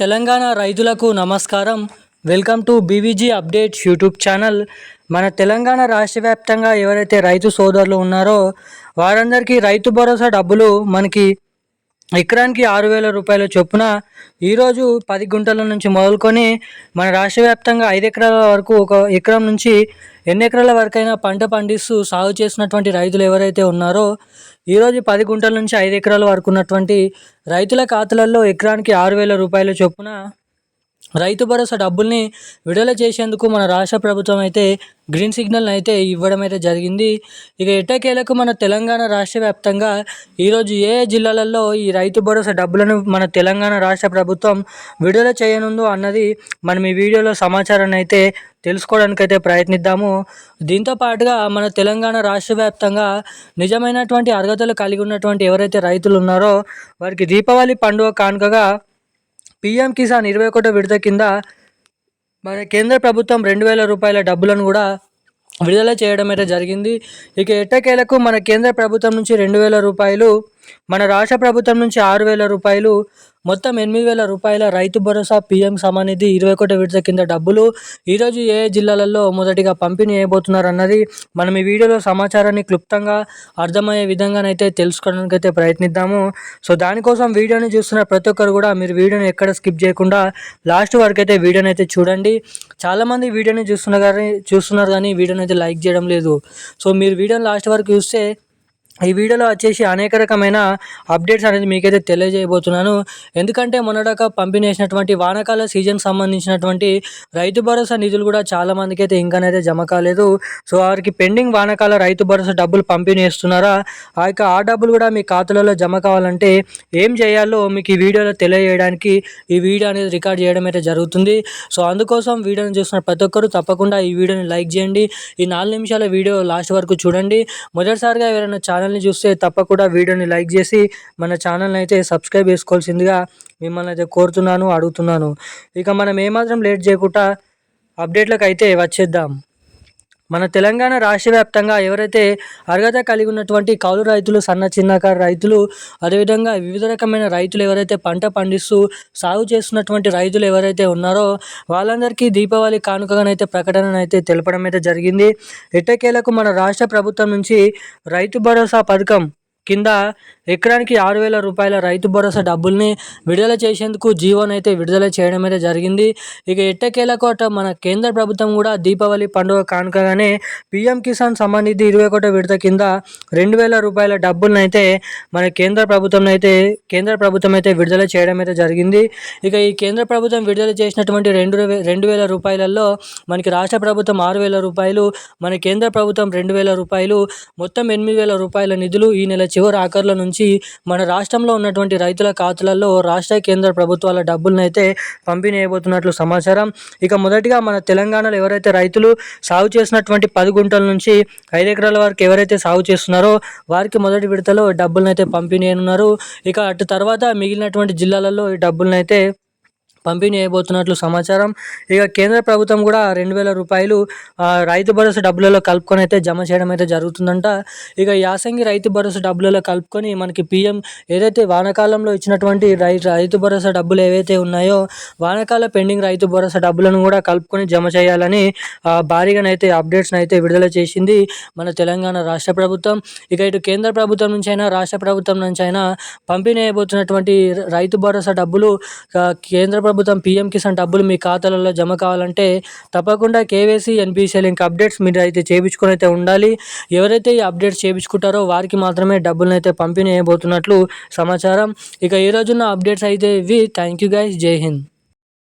తెలంగాణ రైతులకు నమస్కారం. Welcome to BVG updates YouTube channel. మన తెలంగాణ రాష్ట్ర వ్యాప్తంగా ఎవరైతే రైతు సోదరులు ఉన్నారో వారందరికీ రైతు భరోసా డబ్బులు మనకి ఎకరానికి ఆరు వేల రూపాయల చొప్పున ఈరోజు పది గుంటల నుంచి మొదలుకొని మన రాష్ట్ర వ్యాప్తంగా ఐదు ఎకరాల వరకు ఒక ఎకరం నుంచి ఎన్ని ఎకరాల వరకైనా పంట పండిస్తూ సాగు చేసినటువంటి రైతులు ఎవరైతే ఉన్నారో ఈరోజు పది గుంటల నుంచి ఐదు ఎకరాల వరకు ఉన్నటువంటి రైతుల ఖాతాలలో ఎకరానికి ఆరు వేల రూపాయల చొప్పున రైతు భరోసా డబ్బుల్ని విడుదల చేసేందుకు మన రాష్ట్ర ప్రభుత్వం అయితే గ్రీన్ సిగ్నల్ అయితే ఇవ్వడం అయితే జరిగింది. ఇక ఎట్టకేలకు మన తెలంగాణ రాష్ట్ర వ్యాప్తంగా ఈరోజు ఏ జిల్లాలలో ఈ రైతు భరోసా డబ్బులను మన తెలంగాణ రాష్ట్ర ప్రభుత్వం విడుదల చేయనుందో అన్నది మనం ఈ వీడియోలో సమాచారాన్ని అయితే తెలుసుకోవడానికి అయితే ప్రయత్నిద్దాము. దీంతో పాటుగా మన తెలంగాణ రాష్ట్ర వ్యాప్తంగా నిజమైనటువంటి అర్హతలు కలిగి ఉన్నటువంటి ఎవరైతే రైతులు ఉన్నారో వారికి దీపావళి పండుగ కానుకగా పీఎం కిసాన్ ఇరవై ఒకటో విడత కింద మన కేంద్ర ప్రభుత్వం రెండు వేల రూపాయల డబ్బులను కూడా విడుదల చేయడం అయితే జరిగింది. ఇక ఎట్టకేలకు మన కేంద్ర ప్రభుత్వం నుంచి రెండు వేల రూపాయలు మన రాష్ట్ర ప్రభుత్వం నుంచి ఆరు వేల రూపాయలు మొత్తం ఎనిమిది వేల రూపాయల రైతు భరోసా పీఎం సమానిధి ఇరవై ఒకటి విడత కింద డబ్బులు ఈరోజు ఏ జిల్లాలలో మొదటిగా పంపిణీ చేయబోతున్నారు అన్నది మనం ఈ వీడియోలో సమాచారాన్ని క్లుప్తంగా అర్థమయ్యే విధంగానైతే తెలుసుకోవడానికి అయితే ప్రయత్నిద్దాము. సో దానికోసం వీడియోని చూస్తున్న ప్రతి ఒక్కరు కూడా మీరు వీడియోని ఎక్కడ స్కిప్ చేయకుండా లాస్ట్ వరకు అయితే వీడియోని అయితే చూడండి. చాలామంది వీడియోని చూస్తున్నారు కానీ చూస్తున్నారు కానీ వీడియోని అయితే లైక్ చేయడం లేదు. సో మీరు వీడియోని లాస్ట్ వరకు చూస్తే ఈ వీడియోలో వచ్చేసి అనేక రకమైన అప్డేట్స్ అనేది మీకైతే తెలియజేయబోతున్నాను. ఎందుకంటే మొన్నడాక పంపిణీ చేసినటువంటి వానకాల సీజన్ సంబంధించినటువంటి రైతు భరోసా నిధులు కూడా చాలా మందికి అయితే ఇంకానైతే జమ కాలేదు. సో వారికి పెండింగ్ వానకాల రైతు భరోసా డబ్బులు పంపిణీ చేస్తున్నారా ఆ యొక్క ఆ డబ్బులు కూడా మీ ఖాతాలలో జమ కావాలంటే ఏం చేయాలో మీకు ఈ వీడియోలో తెలియజేయడానికి ఈ వీడియో అనేది రికార్డ్ చేయడం అయితే జరుగుతుంది. సో అందుకోసం వీడియోని చూస్తున్న ప్రతి ఒక్కరు తప్పకుండా ఈ వీడియోని లైక్ చేయండి. ఈ నాలుగు నిమిషాల వీడియో లాస్ట్ వరకు చూడండి. మొదటిసారిగా ఎవరైనా ఛానల్ని చూస్తే తప్పకుండా వీడియోని లైక్ చేసి మన ఛానల్ని అయితే సబ్స్క్రైబ్ చేసుకోవాల్సిందిగా మిమ్మల్ని అయితే కోరుతున్నాను అడుగుతున్నాను. ఇక మనం ఏమాత్రం లేట్ చేయకుండా అప్డేట్లకు అయితే వచ్చేద్దాం. మన తెలంగాణ రాష్ట్ర వ్యాప్తంగా ఎవరైతే అర్హత కలిగి ఉన్నటువంటి కౌలు రైతులు సన్న చిన్నకారు రైతులు అదేవిధంగా వివిధ రకమైన రైతులు ఎవరైతే పంట పండిస్తూ సాగు చేస్తున్నటువంటి రైతులు ఎవరైతే ఉన్నారో వాళ్ళందరికీ దీపావళి కానుకగానైతే ప్రకటననైతే తెలపడం అయితే జరిగింది. ఎట్టకేలకు మన రాష్ట్ర ప్రభుత్వం నుంచి రైతు భరోసా పథకం కింద ఎకరానికి ఆరు వేల రూపాయల రైతు భరోసా డబ్బుల్ని విడుదల చేసేందుకు జీవోని అయితే విడుదల చేయడం అయితే జరిగింది. ఇక ఎట్టకేలకు అట మన కేంద్ర ప్రభుత్వం కూడా దీపావళి పండుగ కానుకగానే పీఎం కిసాన్ సంబంధిత ఇరవై ఒకటో విడత కింద రెండు వేల రూపాయల డబ్బులను అయితే మన కేంద్ర ప్రభుత్వం అయితే కేంద్ర ప్రభుత్వం అయితే విడుదల చేయడం అయితే జరిగింది. ఇక ఈ కేంద్ర ప్రభుత్వం విడుదల చేసినటువంటి రెండు వే- రెండు వేల రూపాయలలో మనకి రాష్ట్ర ప్రభుత్వం ఆరు వేల రూపాయలు మన కేంద్ర ప్రభుత్వం రెండు వేల రూపాయలు మొత్తం ఎనిమిది వేల రూపాయల నిధులు ఈ నెల చివరి ఆఖరుల నుంచి మన రాష్ట్రంలో ఉన్నటువంటి రైతుల ఖాతాలలో రాష్ట్ర కేంద్ర ప్రభుత్వాల డబ్బులను అయితే పంపిణీ చేయబోతున్నట్లు సమాచారం. ఇక మొదటిగా మన తెలంగాణలో ఎవరైతే రైతులు సాగు చేసినటువంటి పది గుంటల నుంచి ఐదు ఎకరాల వరకు ఎవరైతే సాగు చేస్తున్నారో వారికి మొదటి విడతలో డబ్బులను అయితే పంపిణీ చేయనున్నారు ఇక అటు తర్వాత మిగిలినటువంటి జిల్లాలలో ఈ డబ్బులను అయితే పంపిణీ చేయబోతున్నట్లు సమాచారం. ఇక కేంద్ర ప్రభుత్వం కూడా రెండు వేల రూపాయలు రైతు భరోసా డబ్బులలో కలుపుకొని అయితే జమ చేయడం అయితే జరుగుతుందంట. ఇక యాసంగి రైతు భరోసా డబ్బులలో కలుపుకొని మనకి పిఎం ఏదైతే వానాకాలంలో ఇచ్చినటువంటి రై రైతు భరోసా డబ్బులు ఏవైతే ఉన్నాయో వానాకాల పెండింగ్ రైతు భరోసా డబ్బులను కూడా కలుపుకొని జమ చేయాలని భారీగానైతే అప్డేట్స్ని అయితే విడుదల చేసింది మన తెలంగాణ రాష్ట్ర ప్రభుత్వం. ఇక ఇటు కేంద్ర ప్రభుత్వం నుంచి అయినా రాష్ట్ర ప్రభుత్వం నుంచి అయినా పంపిణీ అయిపోతున్నటువంటి రైతు భరోసా డబ్బులు కేంద్ర ప్రభుత్వం పీఎం కిసాన్ డబ్బులు మీ ఖాతాలలో జమ కావాలంటే తప్పకుండా కేవైసీ ఎన్పిసిఎల్ లింక్ అప్డేట్స్ మీరు అయితే చేయించుకొని అయితే ఉండాలి. ఎవరైతే ఈ అప్డేట్స్ చేయించుకుంటారో వారికి మాత్రమే డబ్బులను అయితే పంపిణీ చేయబోతున్నట్లు సమాచారం. ఇక ఈ రోజున్న అప్డేట్స్ అయితే ఇవి. Thank you guys. Jai Hind.